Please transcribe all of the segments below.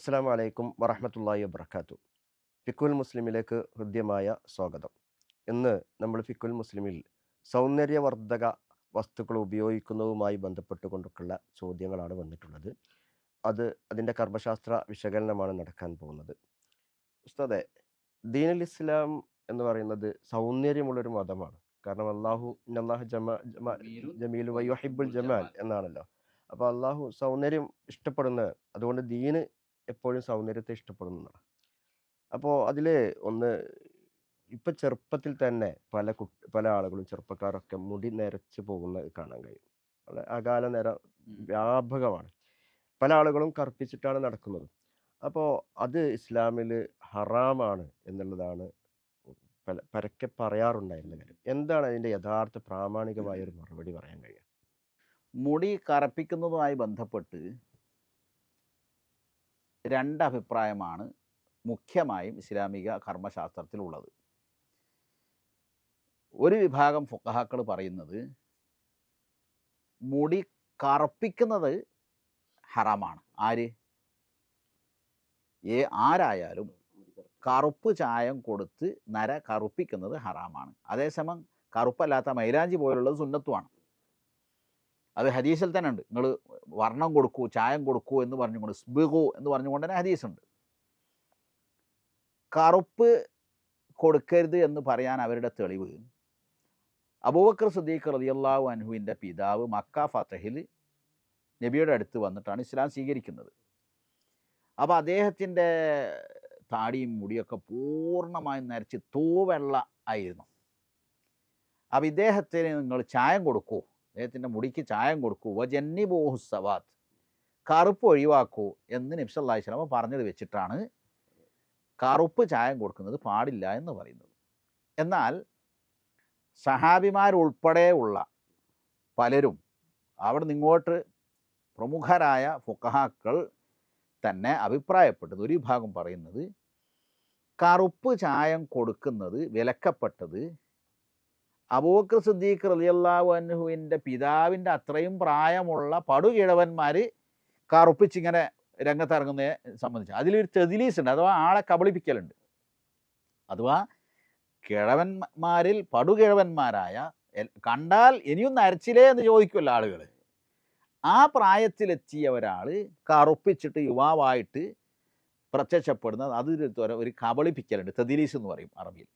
അസ്സാം വലൈക്കും വറഹമത്തല്ലാഹി വബർക്കാത്തു ഫിക്കുൽ മുസ്ലിമിലേക്ക് ഹൃദ്യമായ സ്വാഗതം. ഇന്ന് നമ്മൾ ഫിക്കുൽ മുസ്ലിമിൽ സൗന്ദര്യവർദ്ധക വസ്തുക്കൾ ഉപയോഗിക്കുന്നതുമായി ബന്ധപ്പെട്ടുകൊണ്ടൊക്കെയുള്ള ചോദ്യങ്ങളാണ് വന്നിട്ടുള്ളത്. അത് അതിന്റെ കർമ്മശാസ്ത്ര വിശകലനമാണ് നടക്കാൻ പോകുന്നത്. ഉസ്താദെ ദീനുൽ ഇസ്ലാം എന്ന് പറയുന്നത് സൗന്ദര്യമുള്ളൊരു മതമാണ്. കാരണം അള്ളാഹു അള്ളാഹു ജമാ ജമാ ജമീൽ വയ്യുഹിബുൽ ജമാൽ എന്നാണല്ലോ. അപ്പോൾ അള്ളാഹു സൗന്ദര്യം ഇഷ്ടപ്പെടുന്ന അതുകൊണ്ട് ദീന് എപ്പോഴും സൗന്ദര്യത്തെ ഇഷ്ടപ്പെടുന്നതാണ്. അപ്പോൾ അതിൽ ഒന്ന് ഇപ്പം ചെറുപ്പത്തിൽ തന്നെ പല കുട്ടി പല ആളുകളും ചെറുപ്പക്കാരൊക്കെ മുടി നിരച്ച് പോകുന്നത് കാണാൻ കഴിയും. അത് അകാല നിര വ്യാപകമാണ്. പല ആളുകളും കറുപ്പിച്ചിട്ടാണ് നടക്കുന്നത്. അപ്പോൾ അത് ഇസ്ലാമിൽ ഹറാമാണ് എന്നുള്ളതാണ് പല പരക്കെ പറയാറുണ്ടായിരുന്ന കാര്യം. എന്താണ് അതിന്റെ യഥാർത്ഥ പ്രാമാണികമായ ഒരു മറുപടി പറയാൻ കഴിയുക? മുടി കറപ്പിക്കുന്നതുമായി ബന്ധപ്പെട്ട് രണ്ട് അഭിപ്രായമാണ് മുഖ്യമായും ഇസ്ലാമിക കർമ്മശാസ്ത്രത്തിലുള്ളത്. ഒരു വിഭാഗം ഫുക്കഹാക്കൾ പറയുന്നത് മുടി കറുപ്പിക്കുന്നത് ഹറാമാണ്. ആര്? ഏ ആരായാലും കറുപ്പ് ചായം കൊടുത്ത് നര കറുപ്പിക്കുന്നത് ഹറാമാണ്. അതേസമയം കറുപ്പല്ലാത്ത മൈലാഞ്ചി പോലുള്ളത് സുന്നത്തുമാണ് അത് ഹദീസിൽ തന്നെ ഉണ്ട് നിങ്ങൾ വർണം കൊടുക്കൂ ചായം കൊടുക്കൂ എന്ന് പറഞ്ഞുകൊണ്ട് സ്ബിഗു എന്ന് പറഞ്ഞുകൊണ്ട് തന്നെ ഹദീസുണ്ട്. കറുപ്പ് കൊടുക്കരുത് എന്ന് പറയാൻ അവരുടെ തെളിവ്. അബൂബക്കർ സദീഖ് റളിയല്ലാഹു അൻഹുവിന്റെ പിതാവ് മക്ക ഫത്തഹിൽ നബിയുടെ അടുത്ത് വന്നിട്ടാണ് ഇസ്ലാം സ്വീകരിക്കുന്നത്. അപ്പോൾ അദ്ദേഹത്തിന്റെ താടിയും മുടിയൊക്കെ പൂർണമായും നരച്ച് തൂവെള്ള ആയിരുന്നു. അപ്പോൾ ഇദ്ദേഹത്തിന് നിങ്ങൾ ചായം കൊടുക്കൂ. അദ്ദേഹത്തിന്റെ മുടിക്ക് ചായം കൊടുക്കൂ. വജന്നിബോഹു സവാത്ത്. കറുപ്പ് ഒഴിവാക്കൂ എന്ന് നബ്സല്ലാഹി സ്വലാമ പറഞ്ഞത് വെച്ചിട്ടാണ് കറുപ്പ് ചായം കൊടുക്കുന്നത് പാടില്ല എന്ന് പറയുന്നത്. എന്നാൽ സഹാബിമാരുൾപ്പെടെയുള്ള പലരും അവിടെ നിങ്ങോട്ട് പ്രമുഖരായ ഫുക്കഹാക്കൾ തന്നെ അഭിപ്രായപ്പെട്ടത്. ഒരു വിഭാഗം പറയുന്നത് കറുപ്പ് ചായം കൊടുക്കുന്നത് വിലക്കപ്പെട്ടത് അബൂബക്കർ സിദ്ദീഖ് റളിയല്ലാഹു അൻഹുവിന്റെ പിതാവിന്റെ അത്രയും പ്രായമുള്ള പടുകിഴവന്മാർ കറുപ്പിച്ചിങ്ങനെ രംഗത്തിറങ്ങുന്നതിനെ സംബന്ധിച്ച്. അതിലൊരു തെതിലീസ് ഉണ്ട് അഥവാ ആളെ കബളിപ്പിക്കലുണ്ട്. അഥവാ കിഴവന്മാരിൽ പടുകിഴവന്മാരായ കണ്ടാൽ ഇനിയൊന്നും അരച്ചിലേ എന്ന് ചോദിക്കുമല്ലോ ആളുകൾ ആ പ്രായത്തിലെത്തിയ ഒരാൾ കറുപ്പിച്ചിട്ട് യുവാവായിട്ട് പ്രത്യക്ഷപ്പെടുന്നത് അതൊരു ഒരു കബളിപ്പിക്കലുണ്ട്. തെതിലീസ് എന്ന് പറയും അറബിയിൽ.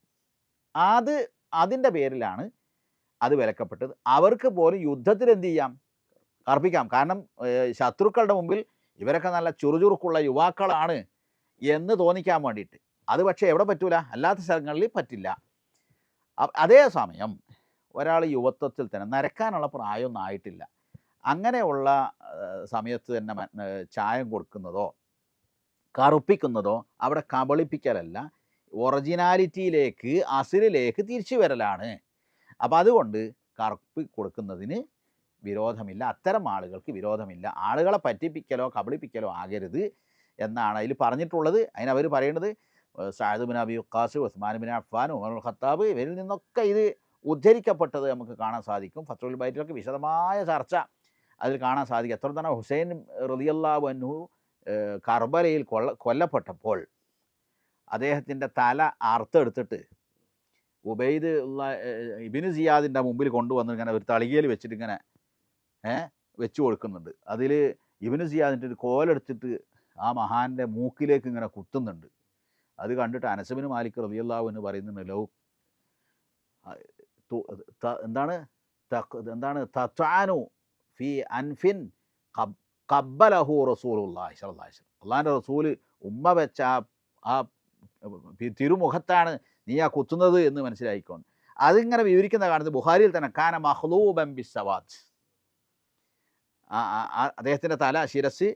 അത് അതിന്റെ പേരിലാണ് അത് വിലക്കപ്പെട്ടത്. അവർക്ക് പോലും യുദ്ധത്തിൽ എന്ത് ചെയ്യാം? അർപ്പിക്കാം കാരണം ശത്രുക്കളുടെ മുമ്പിൽ ഇവരൊക്കെ നല്ല ചുറുചുറുക്കുള്ള യുവാക്കളാണ് എന്ന് തോന്നിക്കാൻ വേണ്ടിയിട്ട്. അത് പക്ഷേ എവിടെ പറ്റൂല? അല്ലാത്ത സ്ഥലങ്ങളിൽ പറ്റില്ല. അതേ സമയം ഒരാൾ യുവത്വത്തിൽ തന്നെ നരക്കാനുള്ള പ്രായമൊന്നും ആയിട്ടില്ല. അങ്ങനെയുള്ള സമയത്ത് തന്നെ ചായം കൊടുക്കുന്നതോ കറുപ്പിക്കുന്നതോ അവിടെ കബളിപ്പിക്കലല്ല ഒറിജിനാലിറ്റിയിലേക്ക് അസിലിലേക്ക് തിരിച്ചു വരലാണ് അപ്പോൾ അതുകൊണ്ട് കറുപ്പ് കൊടുക്കുന്നതിന് വിരോധമില്ല. അത്തരം ആളുകൾക്ക് വിരോധമില്ല. ആളുകളെ പറ്റിപ്പിക്കലോ കബളിപ്പിക്കലോ ആകരുത് എന്നാണ് അതിൽ പറഞ്ഞിട്ടുള്ളത്. അതിനവർ അവർ പറയുന്നത് Zaid bin Abi Ukkas Usman bin Affan Umar Khattab ഇവരിൽ നിന്നൊക്കെ ഇത് ഉദ്ധരിക്കപ്പെട്ടത് നമുക്ക് കാണാൻ സാധിക്കും. ഫത്തുൽ ബൈറ്റിലൊക്കെ വിശദമായ ചർച്ച അതിൽ കാണാൻ സാധിക്കും. എത്ര തന്നെ ഹുസൈൻ റളിയല്ലാഹു അൻഹു കർബലയിൽ കൊല്ല കൊല്ലപ്പെട്ടപ്പോൾ അദ്ദേഹത്തിന്റെ തല അറുത്തെടുത്തിട്ട് ഉബൈദ് ഉള്ള ഇബിന് സിയാദിന്റെ മുമ്പിൽ കൊണ്ടുവന്ന് ഇങ്ങനെ ഒരു തളികയിൽ വെച്ചിട്ട് ഇങ്ങനെ വെച്ചു കൊടുക്കുന്നുണ്ട്. അതിൽ ഇബിന് സിയാദിന്റെ ഒരു കോലെടുത്തിട്ട് ആ മഹാന്റെ മൂക്കിലേക്ക് ഇങ്ങനെ കുത്തുന്നുണ്ട്. അത് കണ്ടിട്ട് അനസബിന് മാലിക് റബിയല്ലാവു എന്ന് പറയുന്നുണ്ട് ലൗ എന്താണ് എന്താണ് തത്വാനു ഫി അൻഫിൻ കബ്ബലഹു അലൈഹി വസല്ലം. അള്ളാഹിന്റെ റസൂൽ ഉമ്മ വെച്ച ആ ആ തിരുമുഖത്താണ് നീ ആ കുത്തുന്നത് എന്ന് മനസ്സിലായിക്കോന്ന്. അതിങ്ങനെ വിവരിക്കുന്ന കാണുന്നത് ബുഹാരിയിൽ തന്നെ കാന മഹ്ലൂബം ബി ആ അദ്ദേഹത്തിന്റെ തല ശിരസ്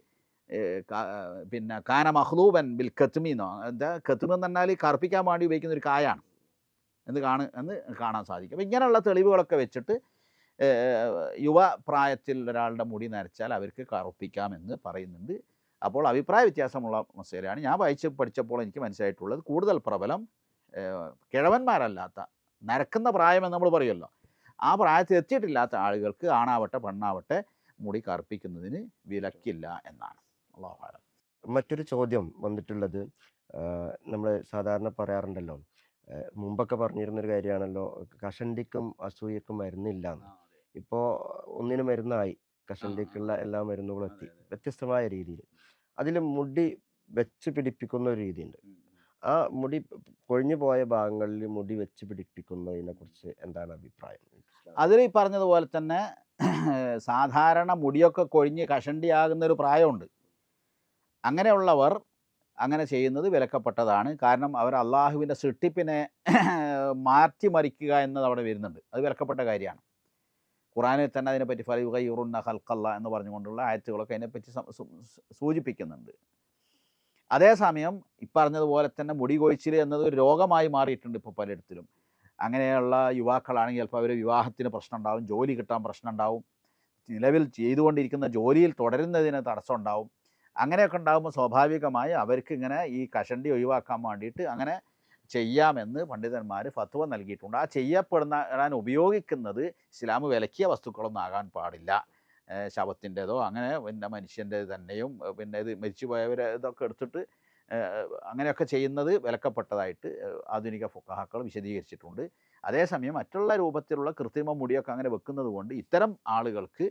പിന്നെ കാന മഹ്ലൂബൻ ബിൽ കത്മീന്നോ എന്താ കത്മ എന്ന് പറഞ്ഞാൽ കറുപ്പിക്കാൻ വേണ്ടി ഉപയോഗിക്കുന്ന ഒരു കായാണ് എന്ന് കാണു എന്ന് കാണാൻ സാധിക്കും. അപ്പം ഇങ്ങനെയുള്ള തെളിവുകളൊക്കെ വെച്ചിട്ട് യുവ പ്രായത്തിൽ ഒരാളുടെ മുടി നരച്ചാൽ അവർക്ക് കറുപ്പിക്കാമെന്ന് പറയുന്നുണ്ട്. അപ്പോൾ അഭിപ്രായ വ്യത്യാസമുള്ള മസേലയാണ് ഞാൻ വായിച്ച് പഠിച്ചപ്പോൾ എനിക്ക് മനസ്സിലായിട്ടുള്ളത് കൂടുതൽ പ്രബലം കിഴവന്മാരല്ലാത്ത നരക്കുന്ന പ്രായമെന്ന് നമ്മൾ പറയുമല്ലോ. ആ പ്രായത്തിൽ എത്തിയിട്ടില്ലാത്ത ആളുകൾക്ക് ആണാവട്ടെ പെണ്ണാവട്ടെ മുടി കറുപ്പിക്കുന്നതിന് വിലക്കില്ല എന്നാണ്. അള്ളാഹു ആലം മറ്റൊരു ചോദ്യം വന്നിട്ടുള്ളത് നമ്മൾ സാധാരണ പറയാറുണ്ടല്ലോ മുമ്പൊക്കെ പറഞ്ഞിരുന്നൊരു കാര്യമാണല്ലോ കഷണ്ടിക്കും അസൂയക്കും മരുന്നില്ല ഇപ്പോൾ ഒന്നിന് മരുന്നായി. കഷണ്ടിക്കുള്ള എല്ലാ മരുന്നുകളും എത്തി. വ്യത്യസ്തമായ രീതിയിൽ. അതിൽ മുടി വെച്ച് പിടിപ്പിക്കുന്ന ഒരു രീതിയുണ്ട്. ആ മുടി കൊഴിഞ്ഞു പോയ ഭാഗങ്ങളിൽ മുടി വെച്ച് പിടിപ്പിക്കുന്നതിനെ കുറിച്ച് എന്താണ് അഭിപ്രായം? അതിൽ ഈ പറഞ്ഞതുപോലെ തന്നെ സാധാരണ മുടിയൊക്കെ കൊഴിഞ്ഞ് കഷണ്ടിയാകുന്ന ഒരു പ്രായമുണ്ട്. അങ്ങനെയുള്ളവർ അങ്ങനെ ചെയ്യുന്നത് വിലക്കപ്പെട്ടതാണ്. കാരണം അവർ അള്ളാഹുവിന്റെ സൃഷ്ടിപ്പിനെ മാറ്റിമറിക്കുക എന്നത് അവിടെ വരുന്നുണ്ട്. അത് വിലക്കപ്പെട്ട കാര്യമാണ്. ഖുറാനിൽ തന്നെ അതിനെപ്പറ്റി ഫലുകയുറുന്ന ഹൽക്കല്ല എന്ന് പറഞ്ഞുകൊണ്ടുള്ള ആയത്തുകളൊക്കെ അതിനെപ്പറ്റി സൂചിപ്പിക്കുന്നുണ്ട്. അതേസമയം ഇപ്പറഞ്ഞതുപോലെ തന്നെ മുടി കൊഴിച്ചിൽ എന്നത് ഒരു രോഗമായി മാറിയിട്ടുണ്ട് ഇപ്പോൾ പലയിടത്തിലും. അങ്ങനെയുള്ള യുവാക്കളാണെങ്കിൽ ചിലപ്പോൾ അവർ വിവാഹത്തിന് പ്രശ്നം ഉണ്ടാവും ജോലി കിട്ടാൻ പ്രശ്നം ഉണ്ടാവും നിലവിൽ ചെയ്തുകൊണ്ടിരിക്കുന്ന ജോലിയിൽ തുടരുന്നതിന് തടസ്സം ഉണ്ടാവും അങ്ങനെയൊക്കെ ഉണ്ടാകുമ്പോൾ സ്വാഭാവികമായി അവർക്ക് ഇങ്ങനെ ഈ കഷണ്ടി ഒഴിവാക്കാൻ വേണ്ടിയിട്ട് അങ്ങനെ ചെയ്യാമെന്ന് പണ്ഡിതന്മാർ ഫത്വ നൽകിയിട്ടുണ്ട്. ആ ചെയ്യപ്പെടുന്ന ഉപയോഗിക്കുന്നത് ഇസ്ലാം വിലക്കിയ വസ്തുക്കളൊന്നും ആകാൻ പാടില്ല. ശവത്തിന്റെതോ അങ്ങനെ പിന്നെ മനുഷ്യന്റെ തന്നെയും പിന്നെ ഇത് മരിച്ചുപോയവരെ ഇതൊക്കെ എടുത്തിട്ട് അങ്ങനെയൊക്കെ ചെയ്യുന്നത് വിലക്കപ്പെട്ടതായിട്ട് ആധുനിക ഫുക്കാഹാക്കൾ വിശദീകരിച്ചിട്ടുണ്ട്. അതേസമയം മറ്റുള്ള രൂപത്തിലുള്ള കൃത്രിമ മുടിയൊക്കെ അങ്ങനെ വെക്കുന്നത് കൊണ്ട് ഇത്തരം ആളുകൾക്ക്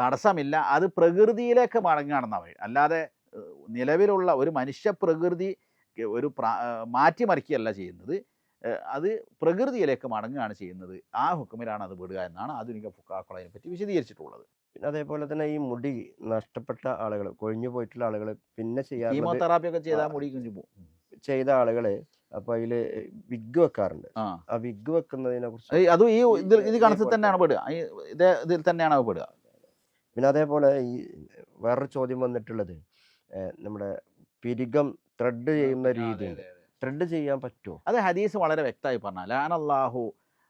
തടസ്സമില്ല. അത് പ്രകൃതിയിലേക്ക് മടങ്ങുകയാണെന്നാണ് അല്ലാതെ നിലവിലുള്ള ഒരു മനുഷ്യ പ്രകൃതി ഒരു പ്രാ- മാറ്റിമറിക്കുകയല്ല ചെയ്യുന്നത്. അത് പ്രകൃതിയിലേക്ക് മടങ്ങുകയാണ് ചെയ്യുന്നത്. ആ ഹുക്കുമിലാണ് അത് വിടുക എന്നാണ് ആധുനിക ഫുക്കാക്കൾ അതിനെപ്പറ്റി വിശദീകരിച്ചിട്ടുള്ളത്. പിന്നെ അതേപോലെ തന്നെ ഈ മുടി നഷ്ടപ്പെട്ട ആളുകൾ കൊഴിഞ്ഞു പോയിട്ടുള്ള ആളുകൾ പിന്നെ ചെയ്യാൻ കീമോതെറാപ്പി ഒക്കെ ചെയ്താൽ മുടി കുഞ്ഞു പോകും ചെയ്ത ആളുകൾ അപ്പൊ അതിൽ വിഗ് വെക്കാറുണ്ട്. ആ. വിഗ് വെക്കുന്നതിനെ കുറിച്ച് അത് ഈ ഇതിൽ ഇത് കണക്കിൽ തന്നെയാണ് പെടുക. ഇതേ ഇതിൽ തന്നെയാണ് പെടുക. പിന്നെ അതേപോലെ ഈ വേറൊരു ചോദ്യം വന്നിട്ടുള്ളത്. നമ്മുടെ പിരികം ത്രെഡ് ചെയ്യുന്ന രീതി ത്രെഡ് ചെയ്യാൻ പറ്റുമോ? അത് ഹദീസ് വളരെ വ്യക്തമായി പറഞ്ഞാൽ ലാനല്ലാഹു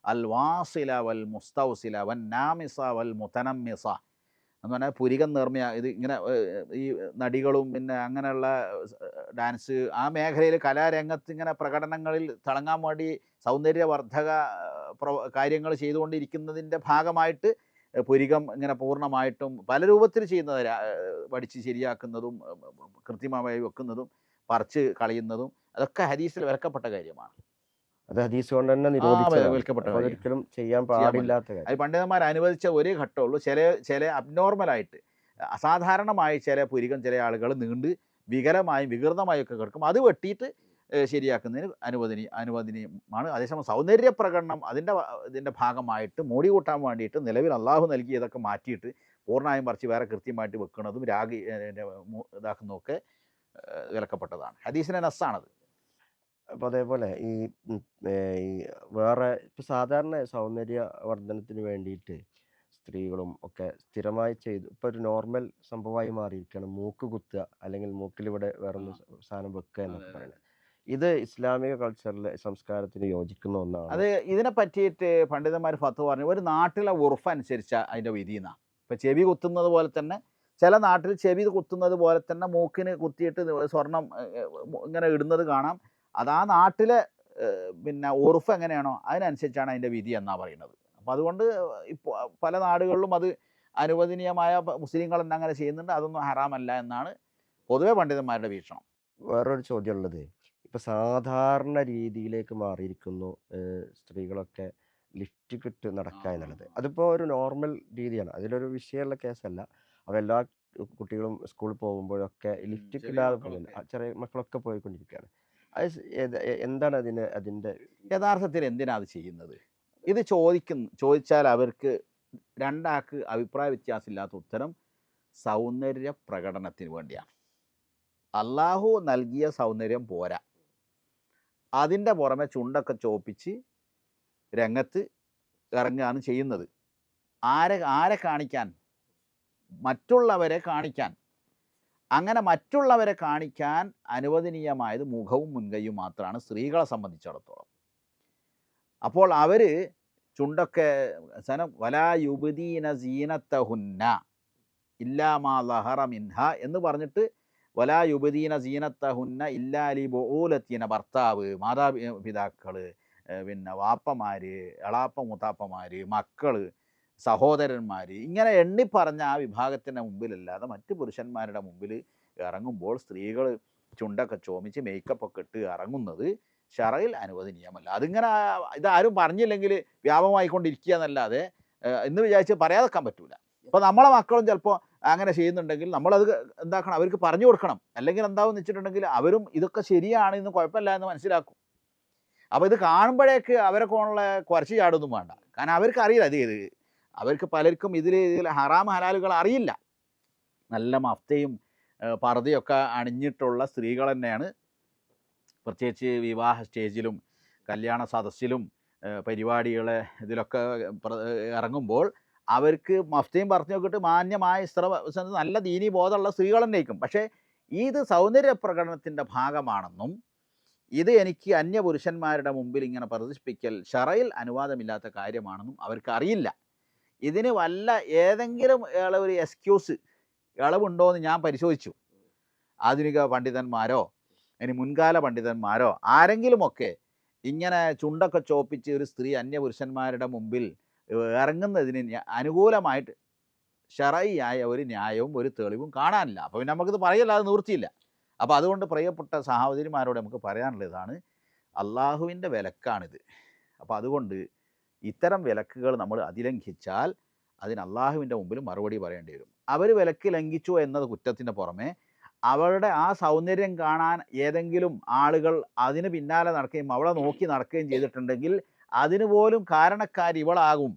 അൽ വാസില വൽ മുസ്തൗസില വൻ നാമിസ വൽ മുതനമ്മിസ എന്ന് പറഞ്ഞാൽ പുരികം നിർമ്മിയ ഇത് ഇങ്ങനെ ഈ നടികളും പിന്നെ അങ്ങനെയുള്ള ഡാൻസ് ആ മേഖലയിൽ കലാരംഗത്ത് ഇങ്ങനെ പ്രകടനങ്ങളിൽ തിളങ്ങാൻ വേണ്ടി സൗന്ദര്യവർദ്ധക കാര്യങ്ങൾ ചെയ്തുകൊണ്ടിരിക്കുന്നതിന്റെ ഭാഗമായിട്ട് പുരികം ഇങ്ങനെ പൂർണമായിട്ടും പല രൂപത്തിൽ ചെയ്യുന്നത് പഠിച്ച് വടിച്ച് ശരിയാക്കുന്നതും കൃത്രിമമായി വെക്കുന്നതും. പറിച്ച് കളയുന്നതും അതൊക്കെ ഹദീസിൽ വിലക്കപ്പെട്ട കാര്യമാണ്. അത് ഹദീസ് കൊണ്ട് തന്നെ അതൊരിക്കലും ചെയ്യാൻ പാടില്ലാത്ത അത് പണ്ഡിതന്മാർ അനുവദിച്ച ഒരേ ഘട്ടമുള്ളൂ. ചില ചില അബ്നോർമലായിട്ട് അസാധാരണമായി ചില പുരികം ചില ആളുകൾ നീണ്ട് വികലമായും വികൃതമായും ഒക്കെ കിടക്കും. അത് വെട്ടിയിട്ട് ശരിയാക്കുന്നതിന് അനുവദനീയ അനുവദനീയമാണ്. അതേസമയം സൗന്ദര്യ പ്രകടനം അതിന്റെ ഇതിന്റെ ഭാഗമായിട്ട് മോടി കൂട്ടാൻ വേണ്ടിയിട്ട് നിലവിൽ അള്ളാഹു നൽകിയതൊക്കെ മാറ്റിയിട്ട് പൂർണമായും പറിച്ച് വേറെ കൃത്യമായിട്ട് വെക്കുന്നതും രാഗി ഇതാക്കുന്നതും ഒക്കെ വിലക്കപ്പെട്ടതാണ്. ഹദീസിനെ നസ്സാണത്. അപ്പോൾ അതേപോലെ ഈ ഈ വേറെ ഇപ്പോൾ സാധാരണ സൗന്ദര്യ വർധനത്തിന് വേണ്ടിയിട്ട് സ്ത്രീകളും ഒക്കെ സ്ഥിരമായി ചെയ്തു ഇപ്പോൾ ഒരു നോർമൽ സംഭവമായി മാറിയിരിക്കുകയാണ്. മൂക്ക് കുത്തുക അല്ലെങ്കിൽ മൂക്കിലിവിടെ വേറൊന്ന്. സാധനം വെക്കുക എന്നൊക്കെ. പറയുന്നത്. ഇത് ഇസ്ലാമിക കൾച്ചറിലെ സംസ്കാരത്തിന് യോജിക്കുന്ന ഒന്നാണ്. അത് ഇതിനെ പറ്റിയിട്ട് പണ്ഡിതന്മാർ ഫത്ത് പറഞ്ഞു ഒരു നാട്ടിലെ ഉറഫ് അനുസരിച്ച അതിന്റെ വിധി എന്നാണ് ഇപ്പം ചെവി കുത്തുന്നത് പോലെ തന്നെ ചില നാട്ടിൽ ചെവി കുത്തുന്നത് പോലെ തന്നെ മൂക്കിന് കുത്തിയിട്ട് സ്വർണം ഇങ്ങനെ ഇടുന്നത് കാണാം. അത് ആ നാട്ടിലെ പിന്നെ ഉറുഫ് എങ്ങനെയാണോ അതിനനുസരിച്ചാണ് അതിന്റെ വിധി എന്നാണ് പറയുന്നത്. അപ്പം അതുകൊണ്ട് ഇപ്പോൾ പല നാടുകളിലും അത് അനുവദനീയമായ മുസ്ലിങ്ങൾ തന്നെ അങ്ങനെ ചെയ്യുന്നുണ്ട്. അതൊന്നും ഹറാമല്ല എന്നാണ് പൊതുവെ പണ്ഡിതന്മാരുടെ വീക്ഷണം. വേറൊരു ചോദ്യം ഉള്ളത് ഇപ്പൊ സാധാരണ രീതിയിലേക്ക് മാറിയിരിക്കുന്നു സ്ത്രീകളൊക്കെ ലിഫ്റ്റ് കിട്ട് നടക്കുക എന്നുള്ളത്. അതിപ്പോൾ അതിപ്പോ ഒരു നോർമൽ രീതിയാണ്. അതിലൊരു വിഷയമുള്ള കേസല്ല. അവ എല്ലാ കുട്ടികളും സ്കൂളിൽ പോകുമ്പോഴൊക്കെ ലിഫ്റ്റ് ഇല്ലാതെ ആ, ചെറിയ മക്കളൊക്കെ പോയിക്കൊണ്ടിരിക്കുകയാണ്. അത് എന്താണ് അതിന് അതിന്റെ യഥാർത്ഥത്തിൽ എന്തിനാ അത് ചെയ്യുന്നത്? ഇത് ചോദിക്കുന്നു ചോദിച്ചാൽ അവർക്ക് രണ്ടാൾക്ക് അഭിപ്രായ വ്യത്യാസമില്ലാത്ത ഉത്തരം സൗന്ദര്യ പ്രകടനത്തിന് വേണ്ടിയാണ്. അള്ളാഹു നൽകിയ സൗന്ദര്യം പോരാ. അതിന്റെ പുറമെ ചുണ്ടൊക്കെ ചോപ്പിച്ച് രംഗത്ത് ഇറങ്ങുകയാണ് ചെയ്യുന്നത്. ആരെ ആരെ കാണിക്കാൻ മറ്റുള്ളവരെ കാണിക്കാൻ. അങ്ങനെ മറ്റുള്ളവരെ കാണിക്കാൻ അനുവദനീയമായത് മുഖവും മുൻകൈയും മാത്രമാണ് സ്ത്രീകളെ സംബന്ധിച്ചിടത്തോളം. അപ്പോൾ അവർ ചുണ്ടൊക്കെ സനം വലാ യുബദീന സീനത്തഹുന്ന ഇല്ലാമാ ലഹറ മിൻഹ എന്ന് പറഞ്ഞിട്ട് വലാ യുബദീന സീനത്തഹുന്ന ഇല്ലാലി ബോലത്തീന ഭർത്താവ് മാതാപിതാക്കൾ പിന്നെ വാപ്പമാർ എളാപ്പ മൂത്താപ്പമാർ മക്കൾ സഹോദരന്മാർ ഇങ്ങനെ എണ്ണി പറഞ്ഞ ആ വിഭാഗത്തിന്റെ മുമ്പിലല്ലാതെ മറ്റു പുരുഷന്മാരുടെ മുമ്പിൽ ഇറങ്ങുമ്പോൾ സ്ത്രീകൾ ചുണ്ടൊക്കെ ചോമിച്ച് മേക്കപ്പൊക്കെ ഇട്ട് ഇറങ്ങുന്നത് ഷറയിൽ അനുവദനീയമല്ല. അതിങ്ങനെ ഇതാരും പറഞ്ഞില്ലെങ്കിൽ വ്യാപകമായിക്കൊണ്ടിരിക്കുക എന്നല്ലാതെ എന്ന് വിചാരിച്ച് പറയാതെക്കാൻ പറ്റൂല. അപ്പോൾ നമ്മളെ മക്കളും ചിലപ്പോൾ അങ്ങനെ ചെയ്യുന്നുണ്ടെങ്കിൽ നമ്മളത് എന്താക്കണം? അവർക്ക് പറഞ്ഞു കൊടുക്കണം. അല്ലെങ്കിൽ എന്താവെന്ന് വെച്ചിട്ടുണ്ടെങ്കിൽ അവരും ഇതൊക്കെ ശരിയാണ് ഇന്ന് കുഴപ്പമില്ല എന്ന് മനസ്സിലാക്കും. അപ്പോൾ ഇത് കാണുമ്പോഴേക്ക് അവരെ കോണുള്ള കുറച്ച് ചാടൊന്നും വേണ്ട. കാരണം അവർക്ക് അറിയില്ല അത് ഇത് അവർക്ക് പലർക്കും ഇതിൽ ഇതിൽ ഹറാം ഹലാലുകൾ അറിയില്ല. നല്ല മഫ്തയും പർദ്ദയൊക്കെ അണിഞ്ഞിട്ടുള്ള സ്ത്രീകൾ തന്നെയാണ്. പ്രത്യേകിച്ച് വിവാഹ സ്റ്റേജിലും കല്യാണ സദസ്സിലും പരിപാടികൾ ഇതിലൊക്കെ ഇറങ്ങുമ്പോൾ അവർക്ക് മഫ്തയും പർദ്ദയൊക്കെ ഇട്ട് മാന്യമായ സ്ത്ര നല്ല ദീനീ ബോധമുള്ള സ്ത്രീകൾ തന്നെയായിരിക്കും. പക്ഷേ ഇത് സൗന്ദര്യ പ്രകടനത്തിന്റെ ഭാഗമാണെന്നും ഇത് എനിക്ക് അന്യപുരുഷന്മാരുടെ മുമ്പിൽ ഇങ്ങനെ പ്രദർശിപ്പിക്കൽ ഷറയിൽ അനുവാദമില്ലാത്ത കാര്യമാണെന്നും അവർക്ക് അറിയില്ല. ഇതിന് വല്ല ഏതെങ്കിലും ഇയാളെ ഒരു എക്സ്ക്യൂസ് ഇളവുണ്ടോ എന്ന് ഞാൻ പരിശോധിച്ചു. ആധുനിക പണ്ഡിതന്മാരോ ഇനി മുൻകാല പണ്ഡിതന്മാരോ ആരെങ്കിലുമൊക്കെ ഇങ്ങനെ ചുണ്ടൊക്കെ ചോപ്പിച്ച് ഒരു സ്ത്രീ അന്യപുരുഷന്മാരുടെ മുമ്പിൽ ഇറങ്ങുന്നതിന് അനുകൂലമായിട്ട് ഷറയിയായ ഒരു ന്യായവും ഒരു തെളിവും കാണാനില്ല. അപ്പോൾ പിന്നെ നമുക്കിത് പറയല്ല അത് നിവൃത്തിയില്ല. അപ്പോൾ അതുകൊണ്ട് പ്രിയപ്പെട്ട സഹോദരിമാരോട് നമുക്ക് പറയാനുള്ളതാണ് അള്ളാഹുവിന്റെ വിലക്കാണിത്. അപ്പോൾ അതുകൊണ്ട് ഇത്തരം വിലക്കുകൾ നമ്മൾ അതിലംഘിച്ചാൽ അതിന് അള്ളാഹുവിന്റെ മുമ്പിൽ മറുപടി പറയേണ്ടി വരും. അവർ വിലക്ക് ലംഘിച്ചു എന്നത് കുറ്റത്തിന് പുറമെ അവളുടെ ആ സൗന്ദര്യം കാണാൻ ഏതെങ്കിലും ആളുകൾ അതിന് പിന്നാലെ നടക്കുകയും അവളെ നോക്കി നടക്കുകയും ചെയ്തിട്ടുണ്ടെങ്കിൽ അതിന് പോലും കാരണക്കാരി ഇവളാകും.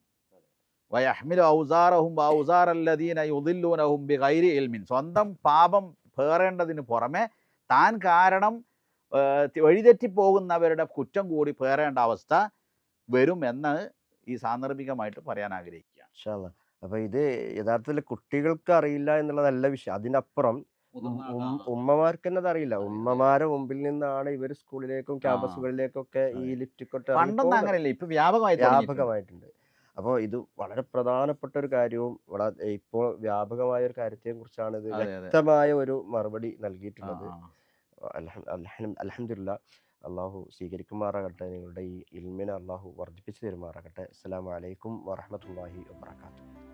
വയഹ്മിലു ഔസാറഹും സ്വന്തം പാപം പേറേണ്ടതിന് പുറമെ താൻ കാരണം വഴിതെറ്റിപ്പോകുന്നവരുടെ കുറ്റം കൂടി പേറേണ്ട അവസ്ഥ വരും എന്ന് ഈ സാന്ദർഭികമായിട്ട് പറയാൻ ആഗ്രഹിക്കുകയാണ്. ഇൻഷാല്ലാ. അപ്പൊ ഇത് യഥാർത്ഥത്തിൽ കുട്ടികൾക്ക് അറിയില്ല എന്നുള്ളതല്ല വിഷയം. അതിനപ്പുറം ഉമ്മമാർക്ക് തന്നെ അതറിയില്ല ഉമ്മമാരെ മുമ്പിൽ നിന്നാണ് ഇവർ സ്കൂളിലേക്കും ക്യാമ്പസുകളിലേക്കും ഒക്കെ ഈ ലിഫ്റ്റ് കൊട്ട് ഇറങ്ങി പണ്ടൊന്നും പോകുന്നത്. അങ്ങനെയല്ല. ഇപ്പൊ വ്യാപകമായി വ്യാപകമായിട്ടുണ്ട്. അപ്പോൾ ഇത് വളരെ പ്രധാനപ്പെട്ട ഒരു കാര്യവും വളരെ ഇപ്പോൾ വ്യാപകമായ ഒരു കാര്യത്തെ കുറിച്ചാണ് ഇത് വ്യക്തമായ ഒരു മറുപടി നൽകിയിട്ടുള്ളത്. ആ. അലഹമില്ല അള്ളാഹു സ്വീകരിക്കുമാറാകട്ടെ. നിങ്ങളുടെ ഈ ഇൽമിനെ അള്ളാഹു വർദ്ധിപ്പിച്ചു തരുമാറാകട്ടെ. അസ്സലാമു അലൈക്കും വാഹമത്തല്ലാഹി വാബർക്കാത്തു